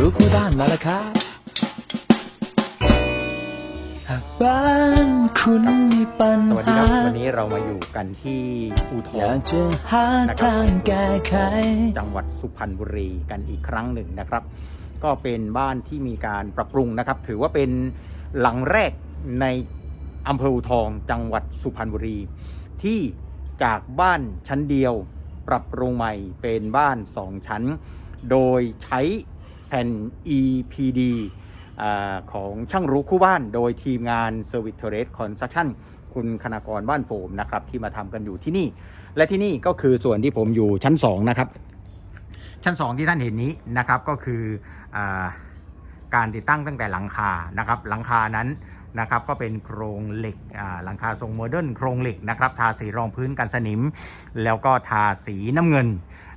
รู้คู่บ้านมาแล้วครับหากบ้านคุณมีปัญสวัสดีหาครับ วันนี้เรามาอยู่กันที่อูทออยางกจะหานะครับทางแก้ไขจังหวัดสุพรรณบุรีกันอีกครั้งหนึ่งนะครับ ก็เป็นบ้านที่มีการปรับปรุงนะครับ ถือว่าเป็นหลังแรกในอำเภออูทองจังหวัดสุพรรณบุรี ที่จากบ้านชั้นเดียว ปรับปรุงใหม่เป็นบ้านสองชั้น โดยใช้ แผ่น EPD อาของช่างรู้คู่บ้าน โดยทีมงาน Service t o r r e s Construction คุณคณากรบ้านโฟมนะครับที่มาทำกันอยู่ที่นี่ และที่นี่ก็คือส่วนที่ผมอยู่ชั้น 2 นะครับ ชั้น 2 ที่ท่านเห็นนี้นะครับก็คืออาการติดตั้งตั้งแต่หลังคานะครับหลังคานั้นนะครับก็เป็นโครงเหล็กอ่าหลังคาทรงโมเดิร์นโครงเหล็กนะครับทาสีรองพื้นกันสนิม แล้วก็ทาสีน้ำเงิน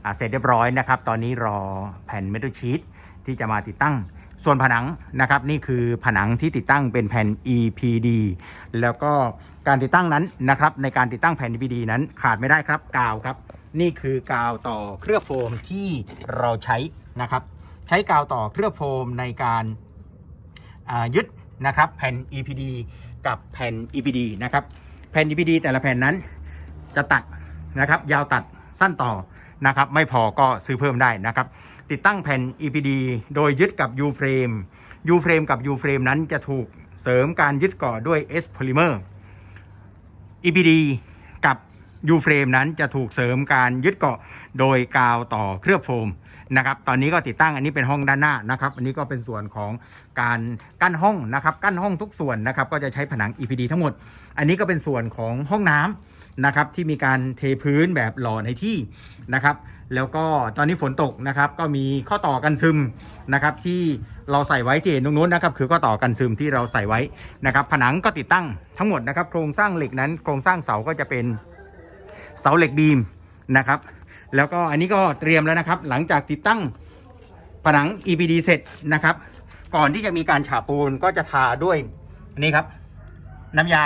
อ่าเสร็จเรียบร้อยนะครับ ตอนนี้รอแผ่นเมทัลชีต ที่จะมาติดตั้ง ส่วนผนังนะครับนี่คือผนังที่ติดตั้งเป็นแผ่น EPD แล้วก็การติดตั้งนั้นนะครับในการติดตั้งแผ่น EPD นั้นขาดไม่ได้ครับกาวครับ นี่คือกาวต่อเคลือบโฟมที่เราใช้นะครับ ใช้กาวต่อเคลือบโฟมในการยึดนะครับแผ่น EPD กับแผ่น EPD นะครับแผ่น EPD แต่ละแผ่นนั้นจะตัดนะครับยาวตัดสั้นต่อ นะครับไม่พอก็ซื้อเพิ่มได้นะครับ ติดตั้งแผ่น EPD โดยยึดกับ U-frame U-frame กับ U-frame นั้นจะถูกเสริมการยึดเกาะด้วย S polymer EPD กับ U-frame นั้นจะถูกเสริมการยึดเกาะโดยกาวต่อเคลือบโฟมนะครับ ตอนนี้ก็ติดตั้งอันนี้เป็นห้องด้านหน้านะครับ อันนี้ก็เป็นส่วนของการกั้นห้องนะครับ กั้นห้องทุกส่วนนะครับ ก็จะใช้ผนัง EPD ทั้งหมด อันนี้ก็เป็นส่วนของห้องน้ำ นะครับที่มีการเทพื้นแบบหล่อในที่นะครับ แล้วก็ตอนนี้ฝนตกนะครับก็มีข้อต่อกันซึมนะครับที่เราใส่ไว้ที่เห็นตรงนู้นนะครับคือข้อต่อกันซึมที่เราใส่ไว้นะครับ ผนังก็ติดตั้งทั้งหมดนะครับ โครงสร้างเหล็กนั้นโครงสร้างเสาก็จะเป็นเสาเหล็กบีมนะครับ แล้วก็อันนี้ก็เตรียมแล้วนะครับ หลังจากติดตั้งผนัง EPD เสร็จนะครับ ก่อนที่จะมีการฉาบปูนก็จะทาด้วยนี่ครับ น้ำยา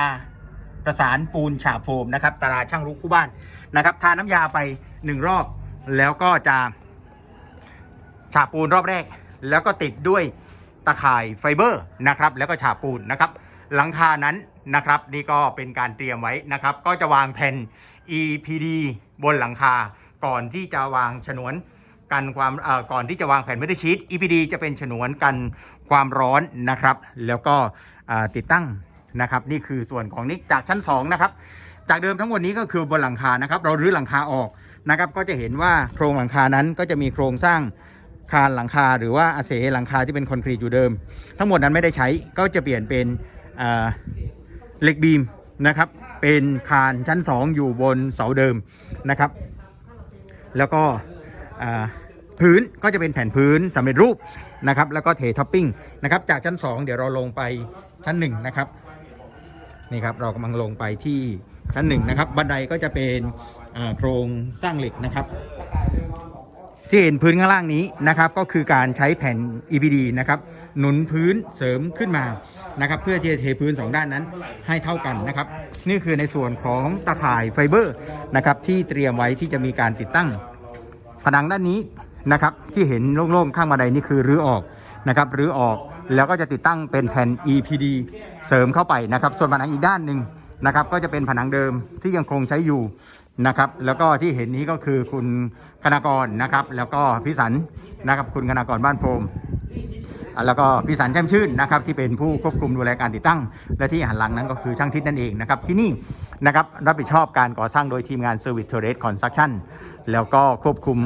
ประสานปูนฉาบโฟมนะครับตราช่างรู้คู่บ้านนะครับทาน้ำยาไปหนึ่งรอบ แล้วก็จะฉาบปูนรอบแรก แล้วก็ติดด้วยตะข่ายไฟเบอร์นะครับ แล้วก็ฉาบปูนนะครับ หลังคานั้นนะครับ นี่ก็เป็นการเตรียมไว้นะครับ ก็จะวางแผ่น EPD บนหลังคาก่อนที่จะวางฉนวนกันความเอ่อก่อนที่จะวางแผ่นไม่ได้ชีต EPD จะเป็นฉนวนกันความร้อนนะครับ แล้วก็ติดตั้ง นะครับนี่คือส่วนของนี้จากชั้น2นะครับจากเดิมทั้งหมดนี้ก็คือบนหลังคานะครับ เรารื้อหลังคาออกนะครับ ก็จะเห็นว่าโครงหลังคานั้นก็จะมีโครงสร้างคานหลังคา หรือว่าอาเสหลังคาที่เป็นคอนกรีตอยู่เดิม ทั้งหมดนั้นไม่ได้ใช้ก็จะเปลี่ยนเป็นเหล็กบีมนะครับ เป็นคานชั้น 2 อยู่บนเสาเดิมนะครับ แล้วก็พื้นก็จะเป็นแผ่นพื้นสำเร็จรูปนะครับ แล้วก็เทท็อปปิ้งนะครับ จากชั้น 2 เดี๋ยวเราลงไปชั้น1นะครับ นี่ครับเรากำลังลงไปที่ชั้น1นะครับ บันไดก็จะเป็นโครงสร้างเหล็กนะครับ ที่เห็นพื้นข้างล่างนี้นะครับ ก็คือการใช้แผ่น EPD นะครับ หนุนพื้นเสริมขึ้นมานะครับ เพื่อที่จะเทพื้น 2 ด้านนั้นให้เท่ากันนะครับ นี่คือในส่วนของตะข่ายไฟเบอร์นะครับ ที่เตรียมไว้ที่จะมีการติดตั้ง ผนังด้านนี้นะครับ ที่เห็นโล่งๆข้างบันไดนี่คือรื้อออกนะครับรื้อออก แล้วก็จะติดตั้งเป็นแผ่น EPD เสริมเข้าไปนะครับ ส่วนผนังอีกด้านหนึ่งนะครับก็จะเป็นผนังเดิมที่ยังคงใช้อยู่นะครับแล้วก็ที่เห็นนี้ก็คือคุณคณากรนะครับ แล้วก็พิสันนะครับคุณคณากรบ้านโฟม แล้วก็พี่สันแช่มชื่นนะครับที่เป็นผู้ควบคุมดูแลการติดตั้ง และที่หันหลังนั้นก็คือช่างทิศนั่นเองนะครับที่นี่นะครับรับผิดชอบการก่อสร้างโดยทีมงาน Service t o r r e s Construction แล้วก็ควบคุม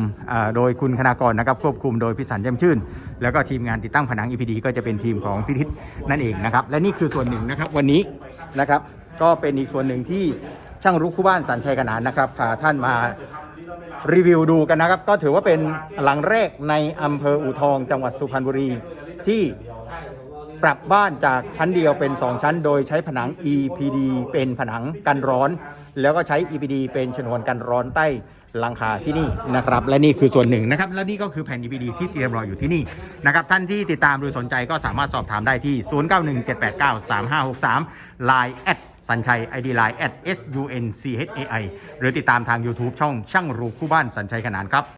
โดยคุณคณากรนะครับควบคุมโดยพี่สันแช่มชื่น แล้วก็ทีมงานติดตั้งผนัง EPD ก็จะเป็นทีมของพิทิศนั่นเองนะครับและนี่คือส่วนหนึ่งนะครับวันนี้นะครับก็เป็นอีกส่วนหนึ่งที่ช่างรุกคู่บ้านสันชัยกนานนะครับพาท่านมา รีวิวดูกันนะครับ ก็ถือว่าเป็นหลังแรกในอำเภออู่ทองจังหวัดสุพรรณบุรีที่ ปรับบ้านจากชั้นเดียวเป็น 2 ชั้น โดยใช้ผนัง EPD เป็นผนังกันร้อน แล้วก็ใช้ EPD เป็นฉนวนกันร้อนใต้หลังคาที่นี่นะครับ และนี่คือส่วนหนึ่งนะครับ และนี่ก็คือแผ่น EPD ที่เตรียมรออยู่ที่นี่นะครับ ท่านที่ติดตามหรือสนใจก็สามารถสอบถามได้ที่ 0917893563 Line แอดสัญชัย ID Line at S U N C H A I หรือติดตามทาง YouTube ช่องช่างรูคู่บ้านสัญชัยขนานครับ